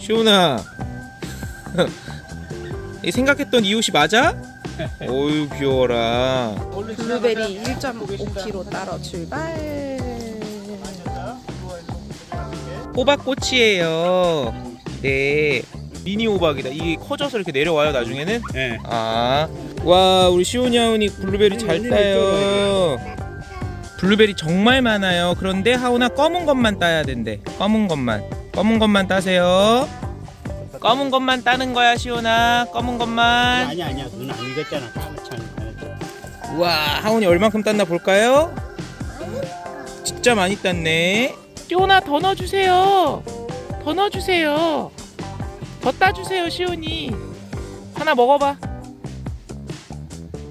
시온아. 이 생각했던 이웃이 맞아? 어유 귀여워라. 블루베리 1.5kg 따러 출발. 호박꽃이에요. 네. 미니 호박이다. 이게 커져서 이렇게 내려와요 나중에는? 예. 아와 우리 시온이 하온이 블루베리 잘 따요. 블루베리 정말 많아요. 그런데 하온아 검은 것만 따야 된대. 검은 것만. 검은 것만 따세요 검은 것만 따는 거야 시온아. 검은 것만. 아니야 아니야. 눈 안 익었잖아. 까맣지 않아 우와 하온이 얼만큼 땄나 볼까요? 진짜 많이 땄네. 시온아 더 넣어주세요. 더 넣어주세요. 더 따주세요 시온이. 하나 먹어봐.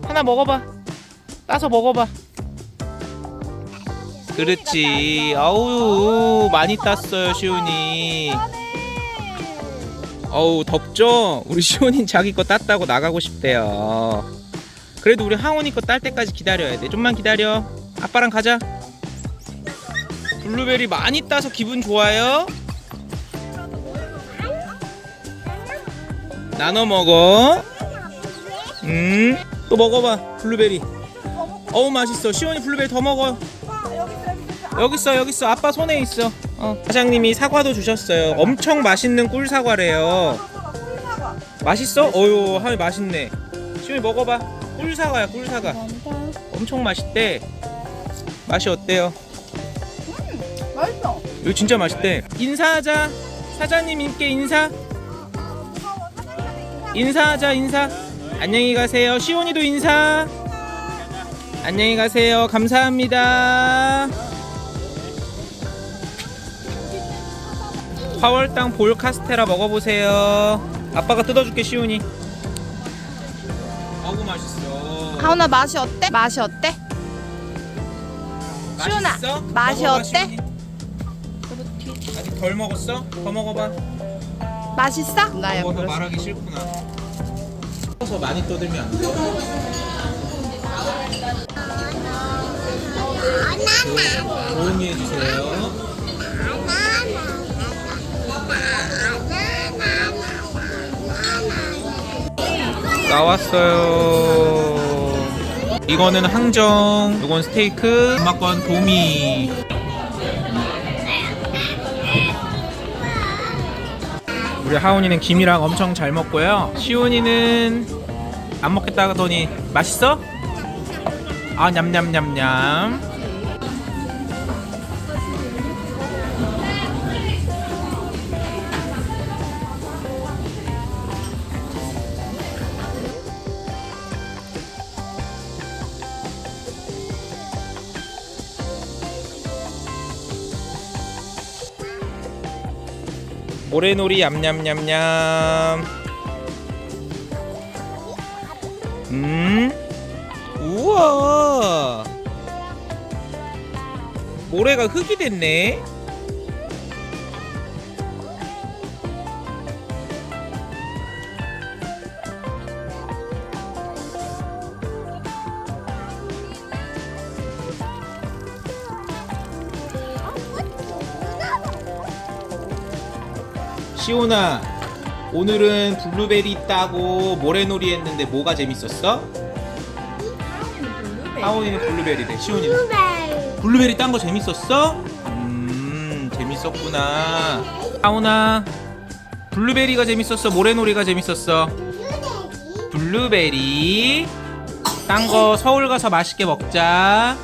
하나 먹어봐. 따서 먹어봐. 그렇지. 아우 많이 땄어요 시온이 어우 덥죠? 우리 시온이는 자기 거 땄다고 나가고 싶대요 그래도 우리 하온이 거 딸 때까지 기다려야 돼. 좀만 기다려. 아빠랑 가자. 블루베리 많이 따서 기분 좋아요. 나눠 먹어. 음, 또 먹어봐. 블루베리. 어우 맛있어. 시원이 블루베리 더 먹어. 여기 있어, 여기 있어. 아빠 손에 있어. 어. 사장님이 사과도 주셨어요. 엄청 맛있는 꿀 사과래요. 맛있어? 어유, 하이 맛있네. 시원이 먹어봐. 꿀 사과야, 꿀 사과. 엄청 맛있대. 맛이 어때요? 맛있어. 이거 진짜 맛있대. 인사하자. 사장님께 인사. 인사하자, 인사. 안녕히 가세요. 시온이도 인사. 안녕히 가세요. 감사합니다. 화월당 볼 카스테라 먹어보세요. 아빠가 뜯어줄게, 시온이. 아구 맛있어. 하은아 맛이 어때? 맛이 어때? 시온아, 맛있어? 맛이 먹어봐, 어때? 시온이. 아직 덜 먹었어? 더 먹어봐. 맛있어? 나야 먹어서 말하기 싫구나. 먹어서 많이 떠들면 안 돼. 조- 조용히 해주세요. 나왔어요. 이거는 항정, 이건 스테이크, 엄마건 도미. 우리 하온이는 김이랑 엄청 잘 먹고요. 시온이는 안 먹겠다 하더니 맛있어? 아 냠냠냠냠. 모래놀이 얌얌얌얌. 음? 우와. 모래가 흙이 됐네. 시온아, 오늘은 블루베리 따고 모래놀이 했는데 뭐가 재밌었어? 하온이는 블루베리래. 시온이는 블루베리 딴 거 재밌었어? 음, 재밌었구나. 하온아, 블루베리가 재밌었어? 모래놀이가 재밌었어? 블루베리. 딴 거 서울 가서 맛있게 먹자.